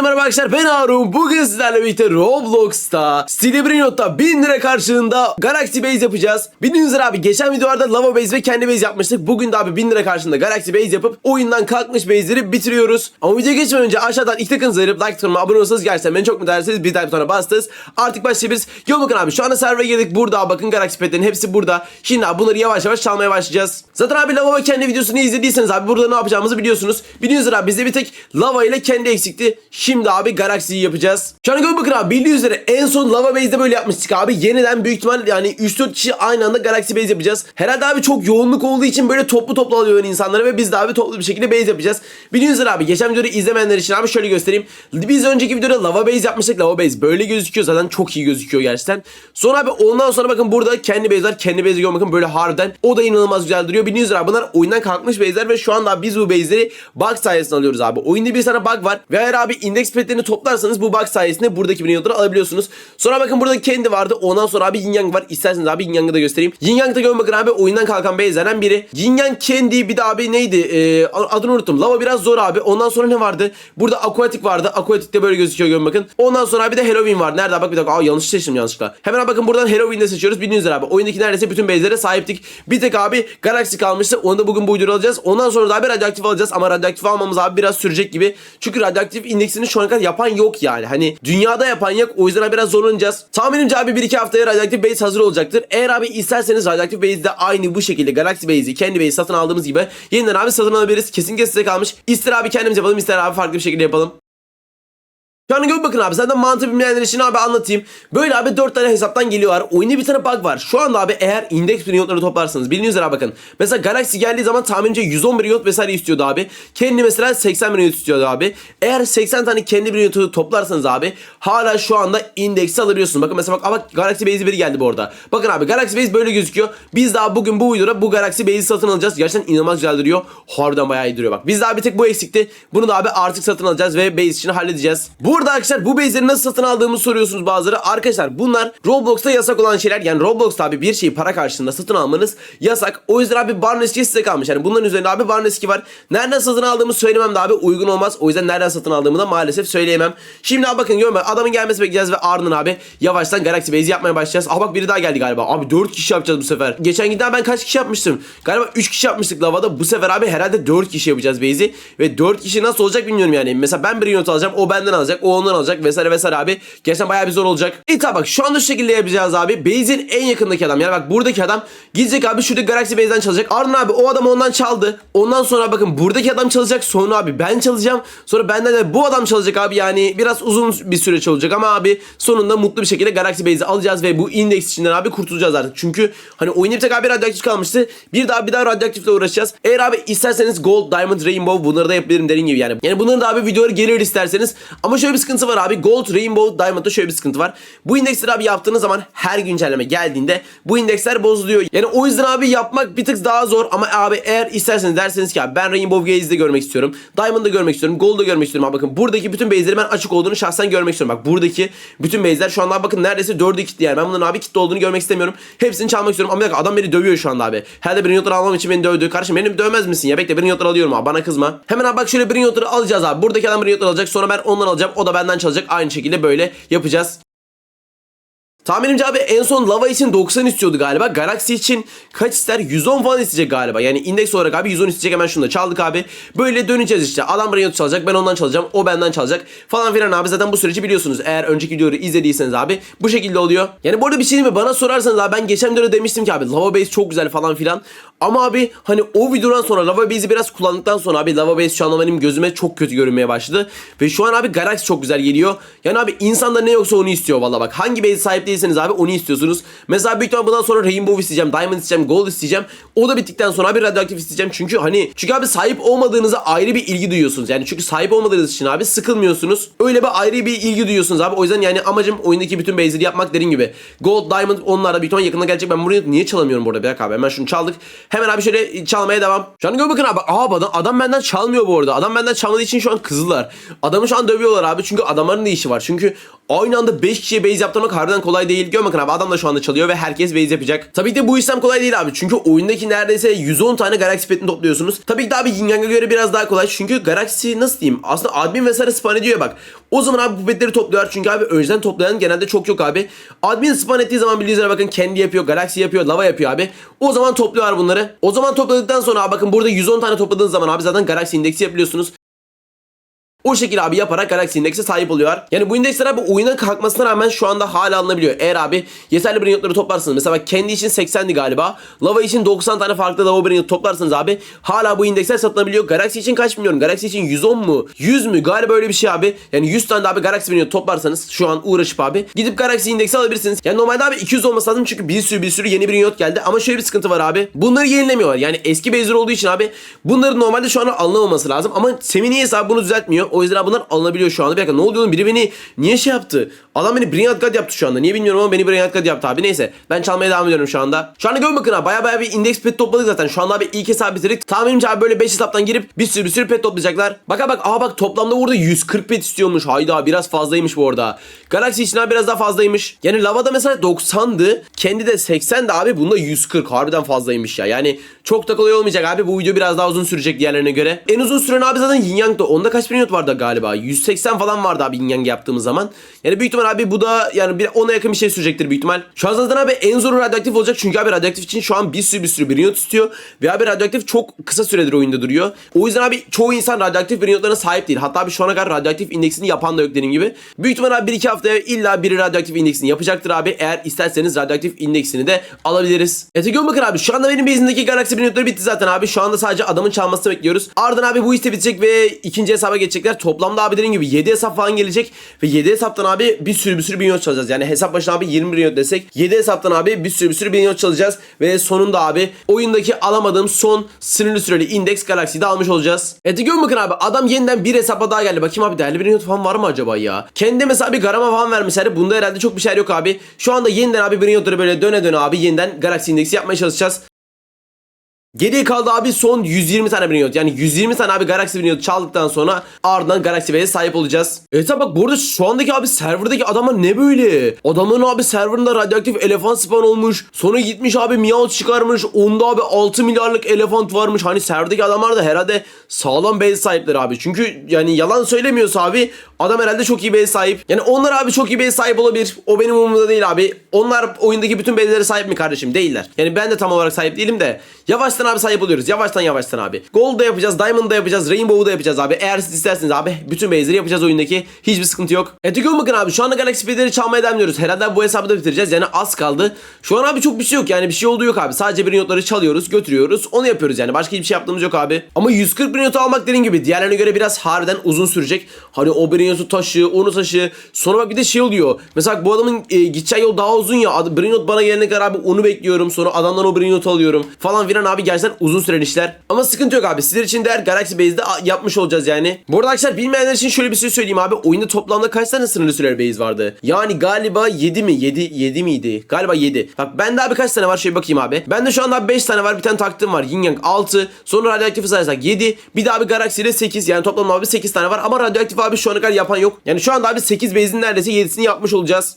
Hepinize merhaba arkadaşlar ben Harun. Bugün sizlerle birlikte Roblox'ta Stilibrino'da 1000 lira karşılığında Galaxy Base yapacağız. Bildiğiniz üzere abi geçen videolarda Lava Base ve kendi base yapmıştık. Bugün de abi 1000 lira karşılığında Galaxy Base yapıp oyundan kalkmış base'leri bitiriyoruz. Ama videoya geçmeden önce aşağıdan iki tıkınızı verip like tıklanıma abone olursanız gerçekten beni çok mutlu ederseniz bir like butonuna bastınız. Artık başlayabiliriz. Yo bakın abi şu anda server'a girdik. Burada bakın Galaxy Pet'lerin hepsi burada. Şimdi abi bunları yavaş yavaş çalmaya başlayacağız. Zaten abi Lava ve kendi videosunu izlediyseniz abi burada ne yapacağımızı biliyorsunuz. Bildiğiniz üzere abi bizde bir tek Lava ile kendi eksikti. Şimdi abi Galaxy'yi yapacağız. Şu an bakın abi bildiğiniz üzere en son Lava Base'de böyle yapmıştık abi. Yeniden büyük ihtimal yani 3-4 kişi aynı anda Galaxy Base yapacağız. Herhalde abi çok yoğunluk olduğu için böyle toplu toplu alıyor insanları ve biz de abi toplu bir şekilde base yapacağız. Bildiğiniz üzere abi geçen videoyu izlemeyenler için abi şöyle göstereyim. Biz önceki videoda Lava Base yapmıştık. Lava Base böyle gözüküyor zaten çok iyi gözüküyor gerçekten. Sonra abi ondan sonra bakın burada kendi base'ler kendi base'i görün bakın böyle harbiden o da inanılmaz güzel duruyor. Bildiğiniz üzere abi bunlar oyundan kalkmış base'ler ve şu anda biz bu base'leri bug sayesinde alıyoruz abi. Oyunda bir tane bug var ve eğer abi index petlerini toplarsanız bu bug sayesinde buradaki milyonları alabiliyorsunuz. Sonra bakın burada kendi vardı. Ondan sonra abi Yin Yang var. İsterseniz abi Yin Yang'ı da göstereyim. Yin Yang'da görün bakın abi oyundan kalkan base'lerden biri. Yin Yang kendi bir de abi neydi? Ee, adını unuttum. Lava biraz zor abi. Ondan sonra ne vardı? Burada Aquatic vardı. Aquatic'te böyle gözüküyor görün bakın. Ondan sonra bir de Halloween var. Nerede? Bak bir dakika. Aa yanlış seçtim yanlışlıkla. Hemen abi bakın buradan Halloween'de seçiyoruz. Bildiğiniz abi. Oyundaki neredeyse bütün base'lere sahiptik. Bir tek abi Galaxy kalmıştı. Onu da bugün bu alacağız. Ondan sonra da abi radyoaktif alacağız. Ama radyoaktif almamız abi biraz sürecek gibi. Çünkü radyoaktif indeksini şu ana kadar yapan yok yani. Hani dünyada yapan yok. O yüzden biraz zorlanacağız. Tahminimce abi 1-2 haftaya radyoaktif base hazır olacaktır. Eğer abi isterseniz radyoaktif base'de aynı bu şekilde Galaxy base'i kendi base satın aldığımız gibi yeniden abi satın alabiliriz. Kesinlikle size kalmış. İster abi kendimiz yapalım ister abi farklı bir şekilde yapalım. An gör bakın abi zaten mantığı bilmeyenler için abi anlatayım. Böyle abi 4 tane hesaptan geliyorlar. Oyunda bir tane bug var. Şu anda abi eğer indeks milyonları toplarsanız bildiğiniz üzere bakın. Mesela Galaxy geldiği zaman tahminimce 111 milyon vesaire istiyordu abi. Kendi mesela 80 milyon istiyordu abi. Eğer 80 tane kendi milyonu toplarsanız abi hala şu anda indeksi alabiliyorsunuz. Bakın mesela bak, bak Galaxy Base biri geldi bu arada. Bakın abi Galaxy Base böyle gözüküyor. Biz daha bugün bu videoda bu Galaxy Base'i satın alacağız. Gerçekten inanılmaz güzel duruyor. Harbiden bayağı iyi duruyor bak. Biz daha bir tek bu eksikti. Bunu da abi artık satın alacağız ve base için halledeceğiz. Burada arkadaşlar bu base'leri nasıl satın aldığımızı soruyorsunuz bazıları. Arkadaşlar bunlar Roblox'ta yasak olan şeyler. Yani Roblox'ta abi bir şeyi para karşılığında satın almanız yasak. O yüzden abi Barneski size kalmış. Yani bunların üzerinde abi Barneski var. Nereden satın aldığımı söylemem de abi uygun olmaz. O yüzden nereden satın aldığımı da maalesef söyleyemem. Şimdi abi bakın görme adamın gelmesi bekleyeceğiz ve ardından abi yavaştan Galaxy Base yapmaya başlayacağız. Aha bak biri daha geldi galiba. Abi 4 kişi yapacağız bu sefer. Geçen giden ben kaç kişi yapmıştım? Galiba 3 kişi yapmıştık lavada. Bu sefer abi herhalde 4 kişi yapacağız base'i. Ve 4 kişi nasıl olacak bilmiyorum yani. Mesela ben bir unit alacağım. O benden alacak. O ondan alacak vesaire vesaire abi. Gerçekten bayağı bir zor olacak. İyi tabi bak şu anda şu şekilde yapacağız abi. Base'in en yakındaki adam. Yani bak buradaki adam gidecek abi şurada Galaxy Base'den çalacak. Ardından abi o adam ondan çaldı. Ondan sonra bakın buradaki adam çalacak. Sonra abi ben çalacağım. Sonra benden de bu adam çalacak abi. Yani biraz uzun bir süre çalacak ama abi sonunda mutlu bir şekilde Galaxy Base'i alacağız ve bu indeks içinden abi kurtulacağız artık. Çünkü hani oyunda bir tek abi radyoaktif kalmıştı. Bir daha bir daha radyoaktifle uğraşacağız. Eğer abi isterseniz Gold, Diamond, Rainbow bunları da yapabilirim dediğim gibi yani. Yani bunların da abi videoları gelir isterseniz. Ama şöyle bir sıkıntı var abi. Gold, Rainbow, Diamond'da şöyle bir sıkıntı var. Bu indeksleri abi yaptığınız zaman her güncelleme geldiğinde bu indeksler bozuluyor. Yani o yüzden abi yapmak bir tık daha zor ama abi eğer isterseniz derseniz ki abi ben Rainbow Gaze'de görmek istiyorum. Diamond'da görmek istiyorum. Gold'da görmek istiyorum. Abi bakın buradaki bütün base'leri ben açık olduğunu şahsen görmek istiyorum. Bak buradaki bütün base'ler şu anda bakın neredeyse 4'ü kilitli yani. Ben bunların abi kilitli olduğunu görmek istemiyorum. Hepsini çalmak istiyorum. Ama bir adam beni dövüyor şu anda abi. Herhalde bir notları almam için beni dövdü. Kardeşim beni dövmez misin ya? Bekle bir notları alıyorum abi. Bana kızma. Hemen abi bak şöyle bir notları alacağız abi. Buradaki adam bir notları alacak. Sonra ben ondan alacağım. O da benden çalacak. Aynı şekilde böyle yapacağız. Tahminimce abi en son Lava için 90 istiyordu galiba. Galaxy için kaç ister? 110 falan isteyecek galiba. Yani indeks olarak abi 110 isteyecek hemen şunu da çaldık abi. Böyle döneceğiz işte. Adam Brainot çalacak ben ondan çalacağım. O benden çalacak falan filan abi. Zaten bu süreci biliyorsunuz. Eğer önceki videoyu izlediyseniz abi bu şekilde oluyor. Yani bu arada bir şey mi? Bana sorarsanız abi ben geçen videoda demiştim ki abi Lava Base çok güzel falan filan. Ama abi hani o videodan sonra Lava Base'i biraz kullandıktan sonra abi Lava Base şu an benim gözüme çok kötü görünmeye başladı. Ve şu an abi Galaxy çok güzel geliyor. Yani abi insanda ne yoksa onu istiyor valla bak. Hangi base sahip değilseniz abi onu istiyorsunuz. Mesela büyük ihtimalle bundan sonra Rainbow isteyeceğim, Diamond isteyeceğim, Gold isteyeceğim. O da bittikten sonra abi radyoaktif isteyeceğim. Çünkü hani çünkü abi sahip olmadığınıza ayrı bir ilgi duyuyorsunuz. Yani çünkü sahip olmadığınız için abi sıkılmıyorsunuz. Öyle bir ayrı bir ilgi duyuyorsunuz abi. O yüzden yani amacım oyundaki bütün base'leri yapmak dediğim gibi. Gold, Diamond onlar da büyük ihtimalle yakında gelecek. Ben burayı niye çalamıyorum burada? Bir dakika abi hemen şunu çaldık. Hemen abi şöyle çalmaya devam. Şu an gör bakın abi. Aa adam, adam benden çalmıyor bu arada. Adam benden çalmadığı için şu an kızdılar. Adamı şu an dövüyorlar abi. Çünkü adamların da işi var. Çünkü aynı anda 5 kişiye base yaptırmak harbiden kolay değil. Gör bakın abi adam da şu anda çalıyor ve herkes base yapacak. Tabii ki de bu işlem kolay değil abi. Çünkü oyundaki neredeyse 110 tane Galaxy Pet'ini topluyorsunuz. Tabii ki de abi Yin Yang'a göre biraz daha kolay. Çünkü Galaxy nasıl diyeyim? Aslında admin vesaire spawn ediyor bak. O zaman abi bu petleri topluyorlar. Çünkü abi önceden toplayan genelde çok yok abi. Admin spawn ettiği zaman bildiğiniz üzere bakın kendi yapıyor, Galaxy yapıyor, lava yapıyor abi. O zaman topluyorlar bunları. O zaman topladıktan sonra bakın burada 110 tane topladığınız zaman abi zaten Galaxy indeksi yapabiliyorsunuz. O şekilde abi yaparak Galaxy Index'e sahip oluyor. Yani bu indeksler abi oyuna kalkmasına rağmen şu anda hala alınabiliyor. Eğer abi yeterli brainotları toplarsınız. Mesela bak kendi için 80'di galiba. Lava için 90 tane farklı Lava brainot toplarsanız abi hala bu indeksler satılabiliyor. Galaxy için kaç bilmiyorum. Galaxy için 110 mu? 100 mü? Galiba öyle bir şey abi. Yani 100 tane de abi Galaxy brainot toplarsanız şu an uğraşıp abi gidip Galaxy indeksi alabilirsiniz. Yani normalde abi 200 olması lazım çünkü bir sürü bir sürü yeni brainot geldi. Ama şöyle bir sıkıntı var abi. Bunları yenilemiyorlar. Yani eski base'ler olduğu için abi bunların normalde şu an alınamaması lazım. Ama Semih niyeyse abi bunu düzeltmiyor. O yüzden bunlar alınabiliyor şu anda. Bir dakika ne oluyor oğlum? Biri beni niye şey yaptı? Adam beni Brilliant God yaptı şu anda. Niye bilmiyorum ama beni Brilliant God yaptı abi. Neyse ben çalmaya devam ediyorum şu anda. Şu anda görün bakın abi. Baya baya bir index pet topladık zaten. Şu anda abi ilk hesabı bitirdik. Tahminimce abi böyle 5 hesaptan girip bir sürü bir sürü pet toplayacaklar. Baka bak aa bak toplamda burada 140 pet istiyormuş. Hayda biraz fazlaymış bu arada. Galaxy için abi biraz daha fazlaymış. Yani lavada mesela 90'dı. Kendi de 80'di abi. Bunda 140. Harbiden fazlaymış ya. Yani çok da kolay olmayacak abi. Bu video biraz daha uzun sürecek diğerlerine göre. En uzun süren abi zaten Yin Yang'da. Onda kaç minut vardı galiba? 180 falan vardı abi Yin Yang yaptığımız zaman. Yani büyük ihtimal abi bu da yani bir, ona yakın bir şey sürecektir büyük ihtimal. Şu an zaten abi en zoru radyoaktif olacak. Çünkü abi radyoaktif için şu an bir sürü bir sürü brinot istiyor. Ve abi radyoaktif çok kısa süredir oyunda duruyor. O yüzden abi çoğu insan radyoaktif brinotlarına sahip değil. Hatta abi şu ana kadar radyoaktif indeksini yapan da yok dediğim gibi. Büyük ihtimal abi 1-2 haftaya illa biri radyoaktif indeksini yapacaktır abi. Eğer isterseniz radyoaktif indeksini de alabiliriz. Evet görün bakın abi şu anda benim base'imdeki galaksi brinotları bitti zaten abi. Şu anda sadece adamın çalmasını bekliyoruz. Ardından abi bu işte bitecek ve ikinci hesaba geçecekler. Toplamda abi dediğim gibi 7 hesap falan gelecek. Ve 7 hesaptan abi bir sürü bir sürü brinot çalacağız. Yani hesap başına abi 20 brinot desek 7 hesaptan abi bir sürü bir sürü brinot çalacağız. Ve sonunda abi oyundaki alamadığım son sınırlı süreli indeks galaksiyi de almış olacağız. Evet görün bakın abi adam yeniden bir hesaba daha geldi. Bakayım abi değerli brinot falan var mı acaba ya? Kendi mesela bir garama falan vermişler. Bunda herhalde çok bir şey yok abi. Şu anda yeniden abi brinotları böyle döne döne abi yeniden galaksi indeksi yapmaya çalışacağız. Geriye kaldı abi son 120 tane Brinot. Yani 120 tane abi Galaxy Brinot çaldıktan sonra ardından Galaxy B'ye sahip olacağız. Evet bak bu arada şu andaki abi serverdaki adamlar ne böyle? Adamın abi serverında radyoaktif elefant spawn olmuş. Sonra gitmiş abi Meowth çıkarmış. Onda abi 6 milyarlık elefant varmış. Hani serverdaki adamlar da herhalde sağlam base sahipleri abi. Çünkü yani yalan söylemiyorsa abi adam herhalde çok iyi base sahip. Yani onlar abi çok iyi base sahip olabilir. O benim umurumda değil abi. Onlar oyundaki bütün base'lere sahip mi kardeşim? Değiller. Yani ben de tam olarak sahip değilim de. Yavaştan abi sahip oluyoruz. Yavaştan yavaştan abi. Gold da yapacağız, Diamond da yapacağız, Rainbow'u da yapacağız abi. Eğer siz isterseniz abi bütün base'leri yapacağız oyundaki. Hiçbir sıkıntı yok. Görün bakın abi şu anda Galaxy Speed'leri çalmaya devam ediyoruz. Herhalde bu hesabı da bitireceğiz. Yani az kaldı. Şu an abi çok bir şey yok yani bir şey olduğu yok abi. Sadece bir çalıyoruz, götürüyoruz. Onu yapıyoruz yani. Başka hiçbir şey yaptığımız yok abi. Ama 140 bir notu almak dediğim gibi diğerlerine göre biraz harbiden uzun sürecek. Hani o bir notu taşı, onu taşı. Sonra bir de şey oluyor. Mesela bu adamın e, gideceği yol daha uzun ya. Brinot bana gelene kadar abi onu bekliyorum. Sonra adamdan o Brinot alıyorum. Falan filan abi gerçekten uzun süren işler. Ama sıkıntı yok abi. Sizler için de her Galaxy Base'de yapmış olacağız yani. Bu arada arkadaşlar bilmeyenler için şöyle bir şey söyleyeyim abi. Oyunda toplamda kaç tane sınırlı süreli base vardı? Yani galiba 7 mi? 7 7 miydi? Galiba 7. Bak bende abi kaç tane var? Şöyle bakayım abi. Bende şu anda 5 tane var. Bir tane taktığım var. Yin Yang 6. Sonra radyoaktif sayarsak 7. Bir daha bir Galaxy ile 8. Yani toplamda abi 8 tane var. Ama radyoaktif abi şu ana kadar yapan yok. Yani şu anda abi 8 base'in neredeyse 7'sini yapmış olacağız.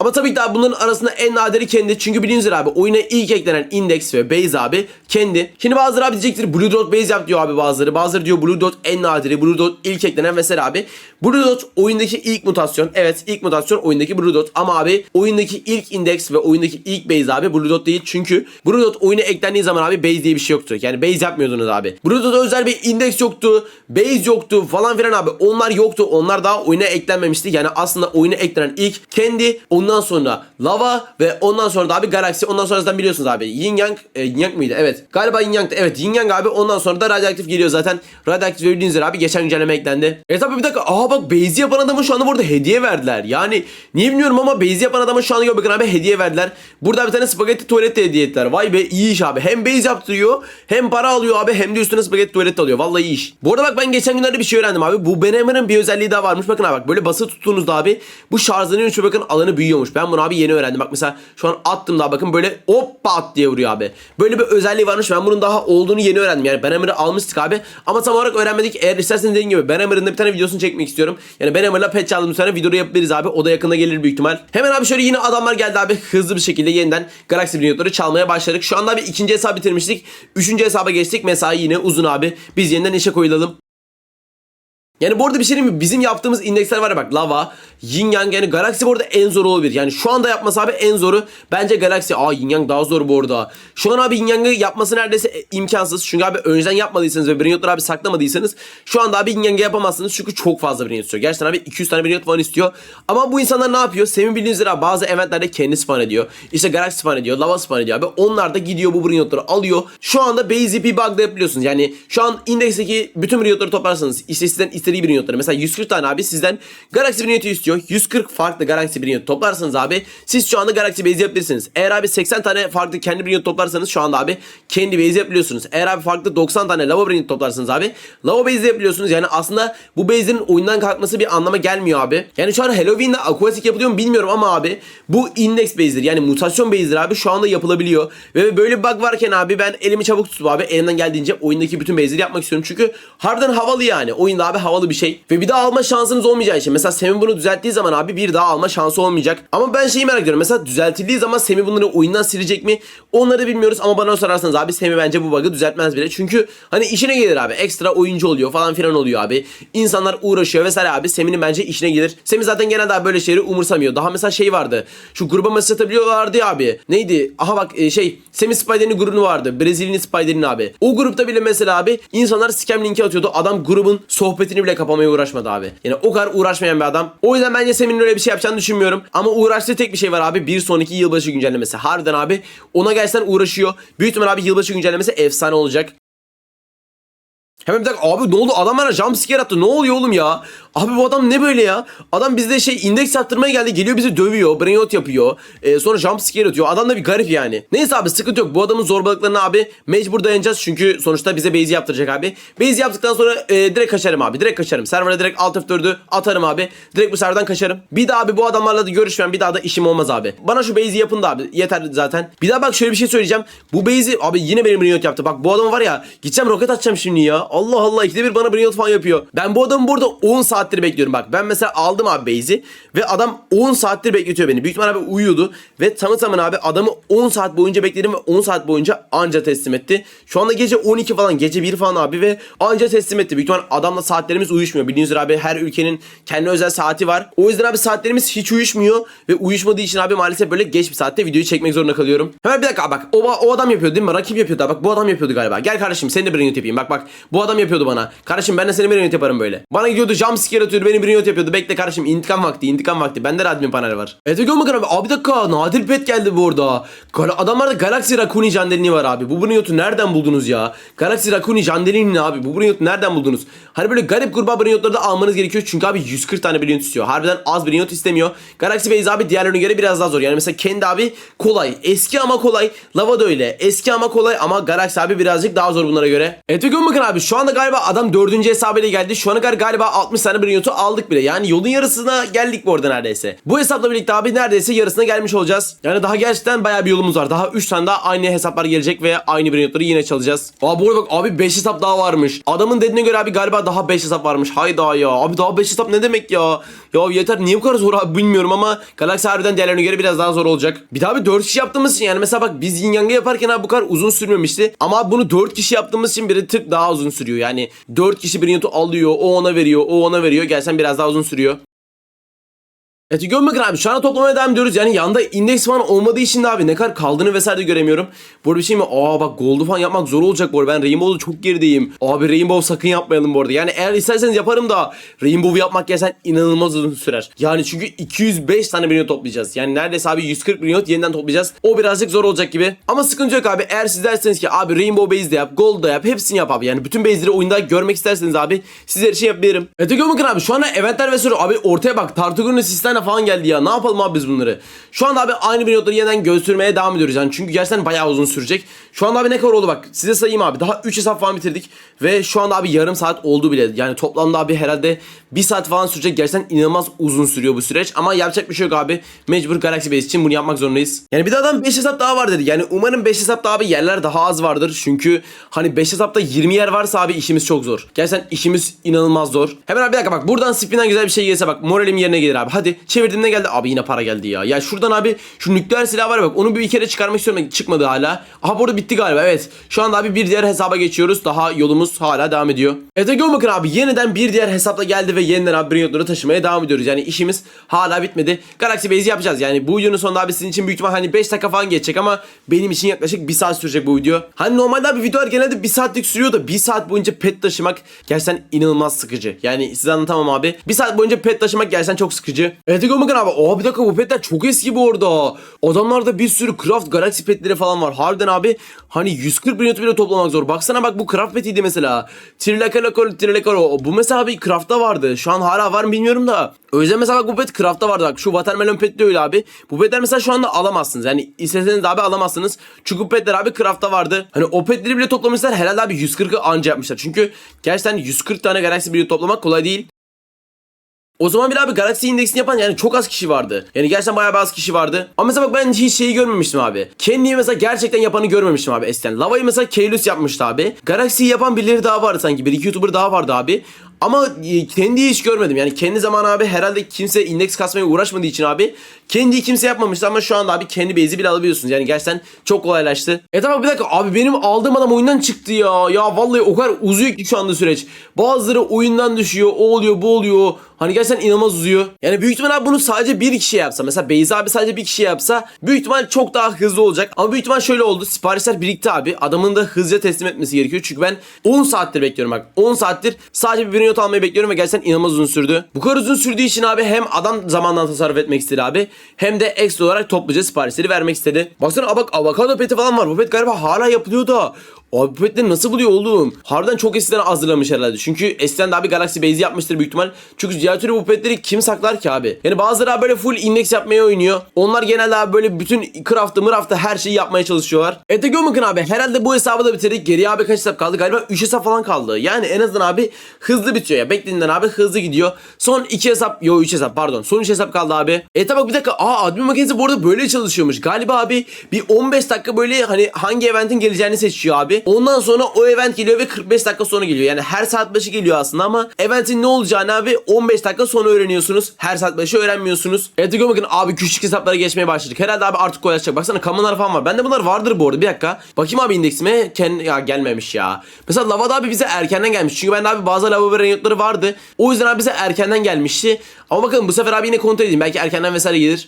Ama tabii ki daha bunların arasında en nadiri kendi. Çünkü bildiğiniz abi oyuna ilk eklenen index ve base abi kendi. Şimdi bazıları abi diyecektir Blue Dot base yap diyor abi bazıları. Bazıları diyor Blue Dot en nadiri. Blue Dot ilk eklenen vesaire abi. Blue Dot oyundaki ilk mutasyon. Evet ilk mutasyon oyundaki Blue Dot. Ama abi oyundaki ilk index ve oyundaki ilk base abi Blue Dot değil. Çünkü Blue Dot oyuna eklendiği zaman abi base diye bir şey yoktu. Yani base yapmıyordunuz abi. Blue Dot'a özel bir index yoktu. Base yoktu falan filan abi. Onlar yoktu. Onlar daha oyuna eklenmemişti. Yani aslında oyuna eklenen ilk kendi ondan sonra lava ve ondan sonra da abi galaksi. Ondan sonra zaten biliyorsunuz abi. Yin Yang, e, Yin Yang mıydı? Evet. Galiba Yin Yang'dı. Evet Yin Yang abi. Ondan sonra da radyoaktif geliyor zaten. Radyoaktif bildiğiniz üzere abi geçen güncelleme eklendi. Evet abi bir dakika. Aa bak base yapan adamın şu anda burada hediye verdiler. Yani niye bilmiyorum ama base yapan adamın şu anda bakın abi hediye verdiler. Burada bir tane spagetti tuvalet de hediye ettiler. Vay be iyi iş abi. Hem base yaptırıyor hem para alıyor abi hem de üstüne spagetti tuvalet alıyor. Vallahi iyi iş. Bu arada bak ben geçen günlerde bir şey öğrendim abi. Bu Benemer'ın bir özelliği daha varmış. Bakın abi bak böyle basılı tuttuğunuzda abi bu şarjlanıyor şu bakın alanı büyüyor yiyormuş. Ben bunu abi yeni öğrendim. Bak mesela şu an attım daha bakın böyle hop pat diye vuruyor abi. Böyle bir özelliği varmış. Ben bunun daha olduğunu yeni öğrendim. Yani Ben Hammer'ı almıştık abi. Ama tam olarak öğrenmedik. Eğer isterseniz dediğim gibi Ben Hammer'ın da bir tane videosunu çekmek istiyorum. Yani Ben Hammer'la pet çaldığımız sonra videoyu yapabiliriz abi. O da yakında gelir büyük ihtimal. Hemen abi şöyle yine adamlar geldi abi. Hızlı bir şekilde yeniden Galaxy Brilliant'ları çalmaya başladık. Şu anda bir ikinci hesabı bitirmiştik. Üçüncü hesaba geçtik. Mesai yine uzun abi. Biz yeniden işe koyulalım. Yani bu arada bir şey diyeyim mi? Bizim yaptığımız indeksler var ya bak Lava, Yin Yang yani Galaxy bu arada en zor olabilir. Yani şu anda yapması abi en zoru. Bence Galaxy. Aa Yin Yang daha zor bu arada. Şu an abi Yin Yang'ı yapması neredeyse imkansız. Çünkü abi önceden yapmadıysanız ve Brilliant'ları abi saklamadıysanız şu anda abi Yin Yang'ı yapamazsınız. Çünkü çok fazla Brilliant istiyor. Gerçekten abi 200 tane Brilliant falan istiyor. Ama bu insanlar ne yapıyor? Senin bildiğiniz üzere bazı eventlerde kendi spawn ediyor. İşte Galaxy spawn ediyor. Lava spawn ediyor abi. Onlar da gidiyor bu Brilliant'ları alıyor. Şu anda Base EP bug'da yapabiliyorsunuz. Yani şu an indeksteki bütün Brilliant'ları toplarsanız işte sizden istediği Brilliant'ları mesela 140 tane abi sizden Galaxy Brilliant'ı istiyor. 140 farklı Galaxy Brilliant toplarsanız abi siz şu anda Galaxy Base yapabilirsiniz. Eğer abi 80 tane farklı kendi Brilliant toplarsanız şu anda abi kendi Base yapabiliyorsunuz. Eğer abi farklı 90 tane Lava Brilliant toplarsanız abi Lava Base yapabiliyorsunuz. Yani aslında bu base'in oyundan kalkması bir anlama gelmiyor abi. Yani şu an Halloween'de Aquatic yapılıyor mu bilmiyorum ama abi bu index base'dir. Yani mutasyon base'dir abi şu anda yapılabiliyor. Ve böyle bir bug varken abi ben elimi çabuk tutup abi elimden geldiğince oyundaki bütün base'leri yapmak istiyorum. Çünkü harbiden havalı yani. Oyunda abi havalı bir şey. Ve bir daha alma şansınız olmayacağı için. Mesela Semih bunu düzelttiği zaman abi bir daha alma şansı olmayacak. Ama ben şeyi merak ediyorum. Mesela düzeltildiği zaman Semih bunları oyundan silecek mi? Onları bilmiyoruz ama bana sorarsanız abi Semih bence bu bug'ı düzeltmez bile. Çünkü hani işine gelir abi. Ekstra oyuncu oluyor falan filan oluyor abi. İnsanlar uğraşıyor vesaire abi. Semih'in bence işine gelir. Semih zaten genelde abi böyle şeyleri umursamıyor. Daha mesela şey vardı. Şu gruba mesaj atabiliyorlardı ya abi. Neydi? Aha bak e, şey Semih Spider'in grubu vardı. Brezilyalı Spider'in abi. O grupta bile mesela abi insanlar scam linki atıyordu. Adam grubun sohbetini bile kapamaya uğraşmadı abi. Yani o kadar uğraşmayan bir adam. O yüzden bence Semih'in öyle bir şey yapacağını düşünmüyorum. Ama uğraştığı tek bir şey var abi. Bir sonraki yılbaşı güncellemesi. Harbiden abi ona gerçekten uğraşıyor. Büyük ihtimal abi yılbaşı güncellemesi efsane olacak. Hemen bir dakika abi ne oldu? Adam bana jumpscare attı. Ne oluyor oğlum ya? Abi bu adam ne böyle ya? Adam bizde şey indeks yaptırmaya geldi. Geliyor bizi dövüyor brainrot yapıyor. Ee, Sonra jumpscare atıyor. Adam da bir garip yani. Neyse abi sıkıntı yok. Bu adamın zorbalıklarına abi mecbur dayanacağız. Çünkü sonuçta bize base yaptıracak abi. Base yaptıktan sonra e, direkt kaçarım abi. Direkt kaçarım. Server'a direkt alt F4'ü atarım abi. Direkt bu serverdan kaçarım. Bir daha abi bu adamlarla da görüşmem. Bir daha da işim olmaz abi. Bana şu base'i yapın da abi. Yeter zaten. Bir daha bak şöyle bir şey söyleyeceğim. Bu base'i abi yine benim brainrot yaptı. Bak bu adam var ya gideceğim roket atacağım şimdi ya Allah Allah ikide bir bana brainrot falan yapıyor. Ben bu adamı burada 10 saattir bekliyorum. Bak Ben mesela aldım abi base'i Ve adam 10 saattir bekletiyor beni. Büyük ihtimal abi uyuyordu Ve tamı tamına abi adamı 10 saat boyunca bekledim Ve 10 saat boyunca anca teslim etti. Şu anda gece 12 falan gece 1 falan abi Ve anca teslim etti. Büyük ihtimal adamla saatlerimiz uyuşmuyor. Bildiğiniz üzere abi her ülkenin kendi özel saati var. O yüzden abi saatlerimiz hiç uyuşmuyor Ve uyuşmadığı için abi maalesef böyle geç bir saatte videoyu çekmek zorunda kalıyorum. Hemen bir dakika bak o, o adam yapıyordu değil mi? Rakip yapıyordu bak bu adam yapıyordu galiba. Gel kardeşim seni de brainrot yapayım. Bak bak Bu adam yapıyordu bana. Kardeşim ben de seni brainrot yaparım böyle. Bana gidiyordu jumpscare atıyordu beni brainrot yapıyordu. Bekle kardeşim intikam vakti intikam vakti. Bende de admin panel var. Evet gör bakın abi Abi bir dakika nadir pet geldi bu arada. Gal- Adamlarda Galaxy Raccoon Jandelini var abi. Bu brainrot'u nereden buldunuz ya? Galaxy Raccoon Jandelini abi? Bu brainrot'u nereden buldunuz? Hani böyle garip kurbağa brainrot'ları da almanız gerekiyor. Çünkü abi 140 tane brainrot istiyor. Harbiden az brainrot istemiyor. Galaxy Base abi diğerlerine göre biraz daha zor. Yani mesela kendi abi kolay. Eski ama kolay. Lava da öyle. Eski ama kolay ama Galaxy abi birazcık daha zor bunlara göre. Evet ve görün bakın abi şu anda galiba adam dördüncü hesabıyla geldi. Şu ana kadar galiba 60 tane brainrot'u aldık bile. Yani yolun yarısına geldik bu arada neredeyse. Bu hesapla birlikte abi neredeyse yarısına gelmiş olacağız. Yani daha gerçekten bayağı bir yolumuz var. Daha 3 tane daha aynı hesaplar gelecek ve aynı brainrot'ları yine çalacağız. Aa bu arada bak abi 5 hesap daha varmış. Adamın dediğine göre abi galiba daha 5 hesap varmış. Hayda ya. Abi daha 5 hesap ne demek ya Ya yeter niye bu kadar zor abi bilmiyorum ama Galaxy harbiden diğerlerine göre biraz daha zor olacak. Bir daha bir 4 kişi yaptığımız için yani mesela bak biz Yin Yang'ı yaparken abi bu kadar uzun sürmemişti. Ama bunu 4 kişi yaptığımız için bir tık daha uzun sürüyor. Yani 4 kişi brainrot'u alıyor o ona veriyor o ona veriyor. Gelsen biraz daha uzun sürüyor Evet görün bakın abi şu anda toplamaya devam ediyoruz. Yani yanda indeks falan olmadığı için de abi ne kadar kaldığını vesaire de göremiyorum. Bu arada bir şey mi? Aa bak gold'u falan yapmak zor olacak bu arada. Ben Rainbow'da çok gerideyim. Abi Rainbow sakın yapmayalım bu arada. Yani eğer isterseniz yaparım da Rainbow yapmak gerçekten inanılmaz uzun sürer. Yani çünkü 205 tane milyon toplayacağız. Yani neredeyse abi 140 milyon yeniden toplayacağız. O birazcık zor olacak gibi. Ama sıkıntı yok abi. Eğer siz derseniz ki abi Rainbow base de yap, gold da yap, hepsini yap abi. Yani bütün base'leri oyunda görmek isterseniz abi sizler için yapabilirim. Evet görün bakın abi şu anda eventler ve soru abi ortaya bak Tartagon'un sistemle tane falan geldi ya. Ne yapalım abi biz bunları? Şu anda abi aynı bir notları yeniden göstermeye devam ediyoruz. Yani çünkü gerçekten bayağı uzun sürecek. Şu anda abi ne kadar oldu bak. Size sayayım abi. Daha 3 hesap falan bitirdik. Ve şu anda abi yarım saat oldu bile. Yani toplamda abi herhalde 1 saat falan sürecek. Gerçekten inanılmaz uzun sürüyor bu süreç. Ama yapacak bir şey yok abi. Mecbur Galaxy Base için bunu yapmak zorundayız. Yani bir de adam 5 hesap daha var dedi. Yani umarım 5 hesapta abi yerler daha az vardır. Çünkü hani 5 hesapta 20 yer varsa abi işimiz çok zor. Gerçekten işimiz inanılmaz zor. Hemen abi bir dakika bak buradan spin'den güzel bir şey gelse bak moralim yerine gelir abi. Hadi çevirdim ne geldi? Abi yine para geldi ya. Ya şuradan abi şu nükleer silah var bak onu bir kere çıkarmak istiyorum. Çıkmadı hala. Aha burada bitti galiba evet. Şu anda abi bir diğer hesaba geçiyoruz. Daha yolumuz hala devam ediyor. Evet gör bakın abi yeniden bir diğer hesapla geldi ve yeniden abi Brinyotları taşımaya devam ediyoruz. Yani işimiz hala bitmedi. Galaxy Base'i yapacağız. Yani bu videonun sonunda abi sizin için büyük ihtimal hani 5 dakika falan geçecek ama benim için yaklaşık 1 saat sürecek bu video. Hani normalde abi videolar genelde 1 saatlik sürüyor da 1 saat boyunca pet taşımak gerçekten inanılmaz sıkıcı. Yani size anlatamam abi. 1 saat boyunca pet taşımak gerçekten çok sıkıcı. Bakın abi. Oha bir dakika bu petler çok eski bu arada. Adamlarda bir sürü Craft Galaxy petleri falan var. Harbiden abi hani 140 bin bile toplamak zor. Baksana bak bu Craft petiydi mesela. Trilakalo Trilakalo. Bu mesela abi Craft'ta vardı. Şu an hala var mı bilmiyorum da. O yüzden mesela bak bu pet Craft'ta vardı. Bak şu Watermelon pet de öyle abi. Bu petler mesela şu anda alamazsınız. Yani isteseniz abi alamazsınız. Çünkü petler abi Craft'ta vardı. Hani o petleri bile toplamışlar. Herhalde abi 140'ı anca yapmışlar. Çünkü gerçekten 140 tane Galaxy bile toplamak kolay değil. O zaman bir abi Galaxy indeksini yapan yani çok az kişi vardı. Yani gerçekten bayağı az kişi vardı. Ama mesela bak ben hiç şeyi görmemiştim abi. Kendiyi mesela gerçekten yapanı görmemiştim abi eskiden. Lava'yı mesela Keylus yapmıştı abi. Galaxy'yi yapan birileri daha vardı sanki. Bir iki YouTuber daha vardı abi. Ama e, kendiyi hiç görmedim. Yani kendi zaman abi herhalde kimse indeks kasmaya uğraşmadığı için abi kendiyi kimse yapmamıştı ama şu anda abi kendi base'i bile alabiliyorsunuz. Yani gerçekten çok kolaylaştı. E tamam bir dakika abi benim aldığım adam oyundan çıktı ya. Ya vallahi o kadar uzuyor ki şu anda süreç. Bazıları oyundan düşüyor. O oluyor bu oluyor. Hani gerçekten inanılmaz uzuyor. Yani büyük ihtimal abi bunu sadece bir kişi yapsa. Mesela Beyza abi sadece bir kişi yapsa büyük ihtimal çok daha hızlı olacak. Ama büyük ihtimal şöyle oldu. Siparişler birikti abi. Adamın da hızlıca teslim etmesi gerekiyor. Çünkü ben 10 saattir bekliyorum bak. 10 saattir sadece bir not almayı bekliyorum ve gerçekten inanılmaz uzun sürdü. Bu kadar uzun sürdüğü için abi hem adam zamandan tasarruf etmek istedi abi. Hem de ekstra olarak topluca siparişleri vermek istedi. Baksana bak avokado peti falan var. Bu pet galiba hala yapılıyor da. Abi petleri nasıl buluyor oğlum? Harbiden çok eskiden hazırlamış herhalde. Çünkü eskiden daha bir Galaxy Base yapmıştır büyük ihtimal. Çünkü diğer türlü bu petleri kim saklar ki abi? Yani bazıları abi böyle full index yapmaya oynuyor. Onlar genelde abi böyle bütün craft'ı mıraftı her şeyi yapmaya çalışıyorlar. Evet gör bakın abi herhalde bu hesabı da bitirdik. Geriye abi kaç hesap kaldı? Galiba 3 hesap falan kaldı. Yani en azından abi hızlı bitiyor ya. Beklediğinden abi hızlı gidiyor. Son 2 hesap, yo 3 hesap pardon. Son 3 hesap kaldı abi. E tabi bir dakika. Aa admin makinesi bu arada böyle çalışıyormuş. Galiba abi bir 15 dakika böyle hani hangi eventin geleceğini seçiyor abi. Ondan sonra o event geliyor ve 45 dakika sonra geliyor. Yani her saat başı geliyor aslında ama eventin ne olacağını abi 15 dakika sonra öğreniyorsunuz. Her saat başı öğrenmiyorsunuz. Evet gör bakın abi küçük hesaplara geçmeye başladık. Herhalde abi artık kolaylaşacak. Baksana kamunlar falan var. Bende bunlar vardır bu arada. Bir dakika. Bakayım abi indeksime. Ken ya gelmemiş ya. Mesela lavada abi bize erkenden gelmiş. Çünkü bende abi bazı lava ve renyotları vardı. O yüzden abi bize erkenden gelmişti. Ama bakalım bu sefer abi yine kontrol edeyim. Belki erkenden vesaire gelir.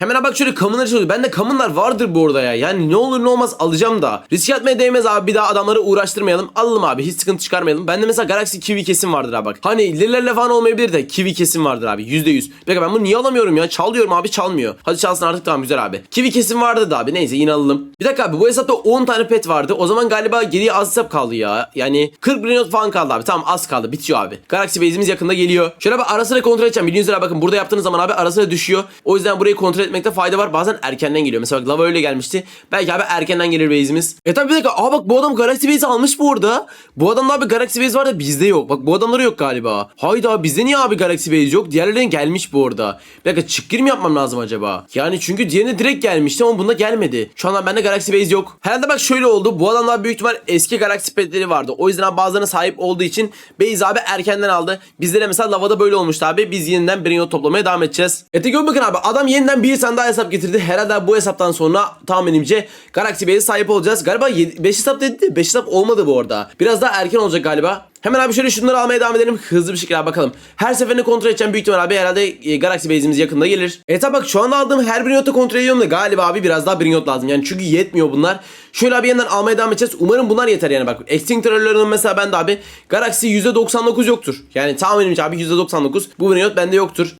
Hemen abi bak şöyle kamınlar çalıyor. Bende kamınlar vardır bu arada ya. Yani ne olur ne olmaz alacağım da. Risk atmaya değmez abi. Bir daha adamları uğraştırmayalım. Alalım abi. Hiç sıkıntı çıkarmayalım. Bende mesela Galaxy Kiwi kesim vardır abi bak. Hani lirlerle falan olmayabilir de Kiwi kesim vardır abi. %100. Peki ben bunu niye alamıyorum ya? Çal diyorum abi çalmıyor. Hadi çalsın artık tamam güzel abi. Kiwi kesim vardı da abi. Neyse yine alalım. Bir dakika abi bu hesapta 10 tane pet vardı. O zaman galiba geriye az hesap kaldı ya. Yani 40 milyon falan kaldı abi. Tamam az kaldı. Bitiyor abi. Galaxy Base'imiz yakında geliyor. Şöyle bir ara kontrol edeceğim. Bildiğiniz bakın burada yaptığınız zaman abi ara düşüyor. O yüzden burayı kontrol etmekte fayda var. Bazen erkenden geliyor. Mesela lava öyle gelmişti. Belki abi erkenden gelir base'imiz. E tabi bir dakika. Aa bak bu adam Galaxy Base almış bu arada. Bu adamda abi Galaxy Base var da bizde yok. Bak bu adamları yok galiba. Hayda bizde niye abi Galaxy Base yok? Diğerlerine gelmiş bu arada. Bir dakika çık mi yapmam lazım acaba? Yani çünkü diğerine direkt gelmişti ama bunda gelmedi. Şu anda bende Galaxy Base yok. Herhalde bak şöyle oldu. Bu adamlar büyük ihtimal eski Galaxy petleri vardı. O yüzden bazılarına sahip olduğu için Base abi erkenden aldı. Bizde de mesela lavada böyle olmuştu abi. Biz yeniden not toplamaya devam edeceğiz. Ete gör bakın abi adam yeniden bir tane daha hesap getirdi. Herhalde bu hesaptan sonra tahminimce Galaxy Base'e sahip olacağız. Galiba 5 hesap dedi. 5 hesap olmadı bu arada. Biraz daha erken olacak galiba. Hemen abi şöyle şunları almaya devam edelim. Hızlı bir şekilde bakalım. Her seferinde kontrol edeceğim büyük ihtimal abi herhalde e, Galaxy Base'imiz yakında gelir. E tabi bak şu anda aldığım her bir notu kontrol ediyorum da galiba abi biraz daha bir not lazım. Yani çünkü yetmiyor bunlar. Şöyle abi yeniden almaya devam edeceğiz. Umarım bunlar yeter yani bak. Extinctor'larının mesela bende abi Galaxy %99 yoktur. Yani tahminimce abi %99 bu bir not bende yoktur.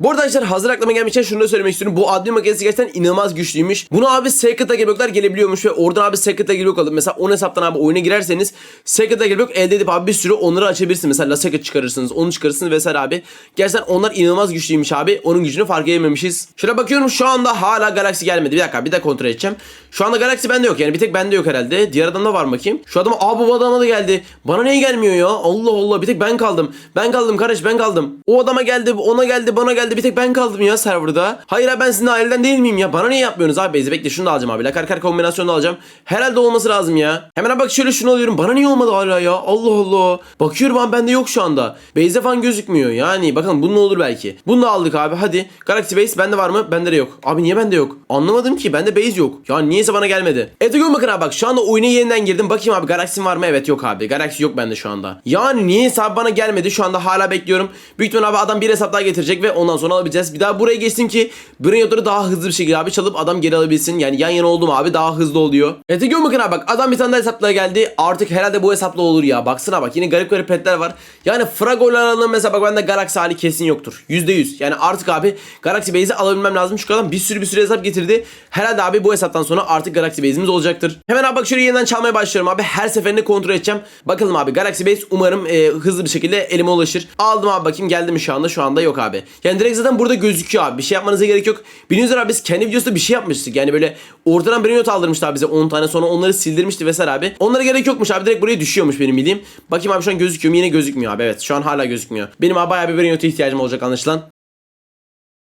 Bu arada arkadaşlar hazır aklıma gelmişken şunu da söylemek istiyorum. Bu admin makinesi gerçekten inanılmaz güçlüymüş. Bunu abi Secret'a gelboklar gelebiliyormuş ve oradan abi Secret'a gelbok alıp mesela 10 hesaptan abi oyuna girerseniz Secret'a gelbok elde edip abi bir sürü onları açabilirsiniz. Mesela La Secret çıkarırsınız, onu çıkarırsınız vesaire abi. Gerçekten onlar inanılmaz güçlüymüş abi. Onun gücünü fark edememişiz. Şöyle bakıyorum şu anda hala Galaxy gelmedi. Bir dakika bir de kontrol edeceğim. Şu anda Galaxy bende yok yani bir tek bende yok herhalde. Diğer adamda var mı bakayım. Şu adam abi bu adama da geldi. Bana niye gelmiyor ya? Allah Allah bir tek ben kaldım. Ben kaldım kardeş ben kaldım. O adama geldi ona geldi bana geldi bir tek ben kaldım ya serverda. Hayır abi ben sizin aileden değil miyim ya? Bana niye yapmıyorsunuz abi Beyzi? Bekle şunu da alacağım abi. Lakar kar kombinasyonu alacağım. Herhalde olması lazım ya. Hemen bak şöyle şunu alıyorum. Bana niye olmadı hala ya? Allah Allah. Bakıyorum abi bende yok şu anda. Beyze falan gözükmüyor. Yani bakalım bunun olur belki. Bunu da aldık abi hadi. Galaxy Base bende var mı? Bende de yok. Abi niye bende yok? Anlamadım ki. Bende Base yok. Ya niyeyse bana gelmedi. Evet görün bakın abi bak şu anda oyuna yeniden girdim. Bakayım abi Galaxy'm var mı? Evet yok abi. Galaxy yok bende şu anda. Yani niyeyse abi bana gelmedi. Şu anda hala bekliyorum. Büyük ihtimalle abi adam bir hesap daha getirecek ve ondan sonra alabileceğiz. Bir daha buraya geçtim ki Brainwater'ı daha hızlı bir şekilde abi çalıp adam geri alabilsin. Yani yan yana oldum abi daha hızlı oluyor. Evet görün bakın abi bak adam bir tane daha hesapla geldi. Artık herhalde bu hesapla olur ya. Baksana bak yine garip garip petler var. Yani Frago'lar alalım mesela bak bende Galaxy hali kesin yoktur. %100. Yani artık abi Galaxy Base'i alabilmem lazım. Çünkü adam bir sürü bir sürü hesap getirdi. Herhalde abi bu hesaptan sonra artık Galaxy Base'imiz olacaktır. Hemen abi bak şöyle yeniden çalmaya başlıyorum abi. Her seferinde kontrol edeceğim. Bakalım abi Galaxy Base umarım e, hızlı bir şekilde elime ulaşır. Aldım abi bakayım geldi mi şu anda? Şu anda yok abi. Yani direkt zaten burada gözüküyor abi. Bir şey yapmanıza gerek yok. Biliyorsunuz abi biz kendi videosunda bir şey yapmıştık. Yani böyle ortadan bir not aldırmıştı abi bize 10 tane sonra onları sildirmişti vesaire abi. Onlara gerek yokmuş abi. Direkt buraya düşüyormuş benim bildiğim. Bakayım abi şu an gözüküyor mu? Yine gözükmüyor abi. Evet şu an hala gözükmüyor. Benim abi bayağı bir Brainot'a ihtiyacım olacak anlaşılan.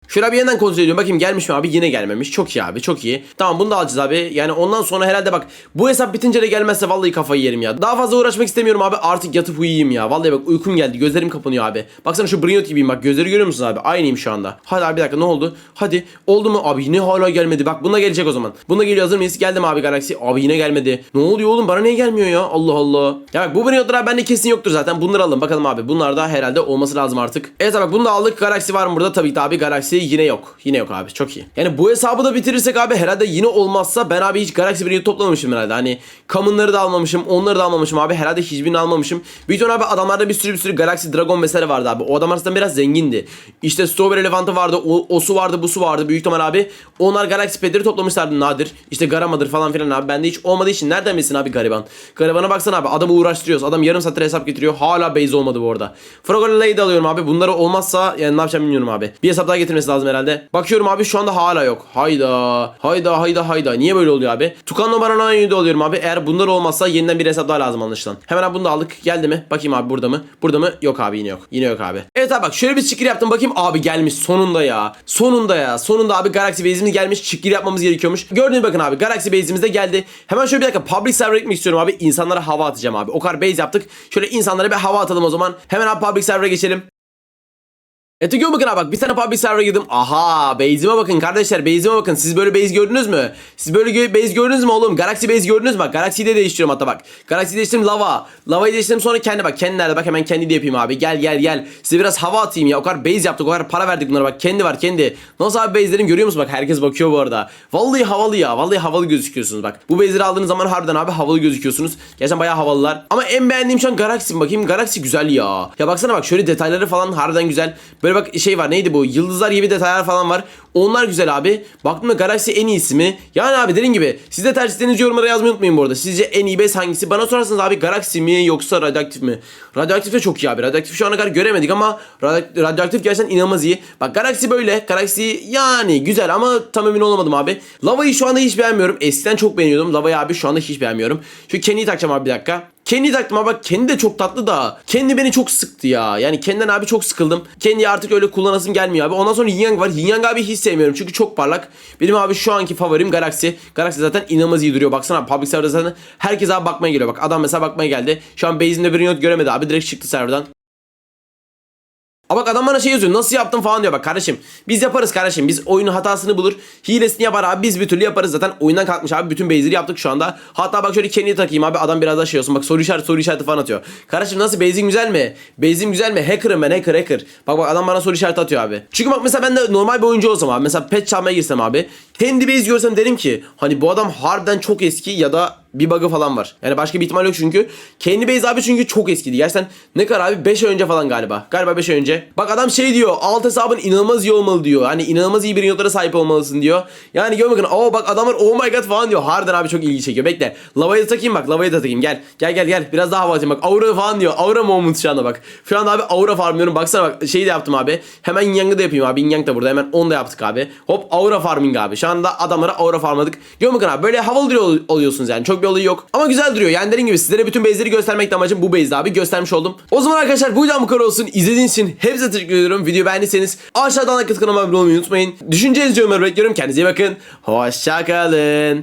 Şöyle bir yeniden kontrol ediyorum. Bakayım gelmiş mi abi? Yine gelmemiş. Çok iyi abi. Çok iyi. Tamam bunu da alacağız abi. Yani ondan sonra herhalde bak bu hesap bitince de gelmezse vallahi kafayı yerim ya. Daha fazla uğraşmak istemiyorum abi. Artık yatıp uyuyayım ya. Vallahi bak uykum geldi. Gözlerim kapanıyor abi. Baksana şu Brinot gibiyim bak. Gözleri görüyor musun abi? Aynıyım şu anda. Hadi abi bir dakika ne oldu? Hadi. Oldu mu? Abi yine hala gelmedi. Bak buna gelecek o zaman. Buna geliyor hazır mıyız? Geldim abi Galaxy. Abi yine gelmedi. Ne oluyor oğlum? Bana niye gelmiyor ya? Allah Allah. Ya bak bu Brinot'lar abi bende kesin yoktur zaten. Bunları alalım. Bakalım abi. Bunlar da herhalde olması lazım artık. Evet abi bunu da aldık. Galaxy var mı burada? Tabii ki abi Galaxy yine yok. Yine yok abi çok iyi. Yani bu hesabı da bitirirsek abi herhalde yine olmazsa ben abi hiç Galaxy Brain'i toplamamışım herhalde. Hani Common'ları da almamışım, onları da almamışım abi. Herhalde hiçbirini almamışım. Büyük ihtimalle abi adamlarda bir sürü bir sürü Galaxy Dragon vesaire vardı abi. O adam aslında biraz zengindi. İşte Strawberry Elefantı vardı, o, o su vardı, bu su vardı. Büyük ihtimal abi onlar Galaxy Pad'leri toplamışlardı nadir. İşte Garama'dır falan filan abi. Bende hiç olmadığı için nereden bilsin abi gariban. Garibana baksana abi adamı uğraştırıyoruz. Adam yarım saattir hesap getiriyor. Hala base olmadı bu arada. Da alıyorum abi. Bunları olmazsa yani ne yapacağım bilmiyorum abi. Bir hesap daha getirmesi lazım herhalde. Bakıyorum abi şu anda hala yok. Hayda. Hayda hayda hayda. Niye böyle oluyor abi? Tukanla Barana'yı da alıyorum abi. Eğer bunlar olmazsa yeniden bir hesap daha lazım anlaşılan. Hemen abi bunu da aldık. Geldi mi? Bakayım abi burada mı? Burada mı? Yok abi yine yok. Yine yok abi. Evet abi bak şöyle bir çıkır yaptım. Bakayım abi gelmiş sonunda ya. Sonunda ya. Sonunda abi Galaxy Base'imiz gelmiş. Çıkır yapmamız gerekiyormuş. Gördüğünüz bakın abi Galaxy Base'imiz de geldi. Hemen şöyle bir dakika public server ekmek istiyorum abi. İnsanlara hava atacağım abi. O kadar base yaptık. Şöyle insanlara bir hava atalım o zaman. Hemen abi public server'a geçelim. Evet görün bakın abi bak bir tane public server'a girdim. Aha base'ime bakın kardeşler base'ime bakın. Siz böyle base gördünüz mü? Siz böyle base gördünüz mü oğlum? Galaxy base gördünüz mü? Bak Galaxy'yi de değiştiriyorum hatta bak. Galaxy'yi değiştirdim lava. Lava'yı değiştirdim sonra kendi bak. Kendi nerede bak hemen kendi de yapayım abi. Gel gel gel. Size biraz hava atayım ya. O kadar base yaptık o kadar para verdik bunlara bak. Kendi var kendi. Nasıl abi base'lerim görüyor musun? Bak herkes bakıyor bu arada. Vallahi havalı ya. Vallahi havalı gözüküyorsunuz bak. Bu base'leri aldığınız zaman harbiden abi havalı gözüküyorsunuz. Gerçekten bayağı havalılar. Ama en beğendiğim şu an Galaxy. Bakayım Galaxy güzel ya. Ya baksana bak şöyle detayları falan harbiden güzel. Böyle bak şey var neydi bu? Yıldızlar gibi detaylar falan var. Onlar güzel abi. Baktım da Galaxy en iyisi mi? Yani abi dediğim gibi siz de tercihlerinizi yorumlara yazmayı unutmayın bu arada. Sizce en iyi base hangisi? Bana sorarsanız abi Galaxy mi yoksa Radyoaktif mi? Radyoaktif de çok iyi abi. Radyoaktif şu ana kadar göremedik ama Radyoaktif gerçekten inanılmaz iyi. Bak Galaxy böyle. Galaxy yani güzel ama tam emin olamadım abi. Lava'yı şu anda hiç beğenmiyorum. Eskiden çok beğeniyordum. Lava'yı abi şu anda hiç beğenmiyorum. Şu Kenny'yi takacağım abi bir dakika. Kendi taktım ama bak kendi de çok tatlı da. Kendi beni çok sıktı ya. Yani kendinden abi çok sıkıldım. Kendi artık öyle kullanasım gelmiyor abi. Ondan sonra Yin Yang var. Yin Yang abi hiç sevmiyorum çünkü çok parlak. Benim abi şu anki favorim Galaxy. Galaxy zaten inanılmaz iyi duruyor. Baksana abi, public serverda zaten herkes abi bakmaya geliyor. Bak adam mesela bakmaya geldi. Şu an base'inde bir not göremedi abi. Direkt çıktı serverdan. Aa bak adam bana şey yazıyor nasıl yaptın? falan diyor. Bak kardeşim biz yaparız kardeşim. Biz oyunun hatasını bulur hilesini yapar abi. Biz bir türlü yaparız. Zaten oyundan kalkmış abi. Bütün base'leri yaptık şu anda. Hatta bak şöyle Kenny'yi takayım abi. Adam biraz daha şey olsun. Bak soru işareti soru işareti falan atıyor. Kardeşim nasıl base'in güzel mi? Base'im güzel mi? Hacker'ım ben hacker hacker. Bak bak adam bana soru işareti atıyor abi. Çünkü bak mesela ben de normal bir oyuncu olsam abi mesela pet çalmaya girsem abi Kendi base görsem derim ki hani bu adam harbiden çok eski ya da bir bug'ı falan var. Yani başka bir ihtimal yok çünkü. Kendi base abi çünkü çok eskiydi. Gerçekten ne kadar abi 5 ay önce falan galiba. Galiba 5 ay önce. Bak adam şey diyor. Alt hesabın inanılmaz iyi olmalı diyor. Hani inanılmaz iyi bir notlara sahip olmalısın diyor. Yani gör bakın. Oo bak adamlar oh my god falan diyor. Harbiden abi çok ilgi çekiyor. Bekle. Lavayı da takayım bak. Lavayı da takayım. Gel. Gel gel gel. Biraz daha hava atayım bak. Aura falan diyor. Aura moment şu anda bak. Şu anda abi aura farmlıyorum. Baksana bak şeyi de yaptım abi. Hemen yang'ı da yapayım abi. Yang da burada. Hemen onu da yaptık abi. Hop aura farming abi. Şu anda adamlara aura farmladık. Gör bakın abi. Böyle havalı duruyor oluyorsunuz yani. Çok bir olayı yok. Ama güzel duruyor. Yani dediğim gibi sizlere bütün base'leri göstermekle amacım bu base'de abi. Göstermiş oldum. O zaman arkadaşlar bu videom bu kadar olsun. İzlediğiniz için hepinize teşekkür ediyorum. Videoyu beğendiyseniz aşağıdan like kanalıma abone olmayı unutmayın. Düşüncelerinizi yorumlara bekliyorum. Kendinize iyi bakın. Hoşçakalın.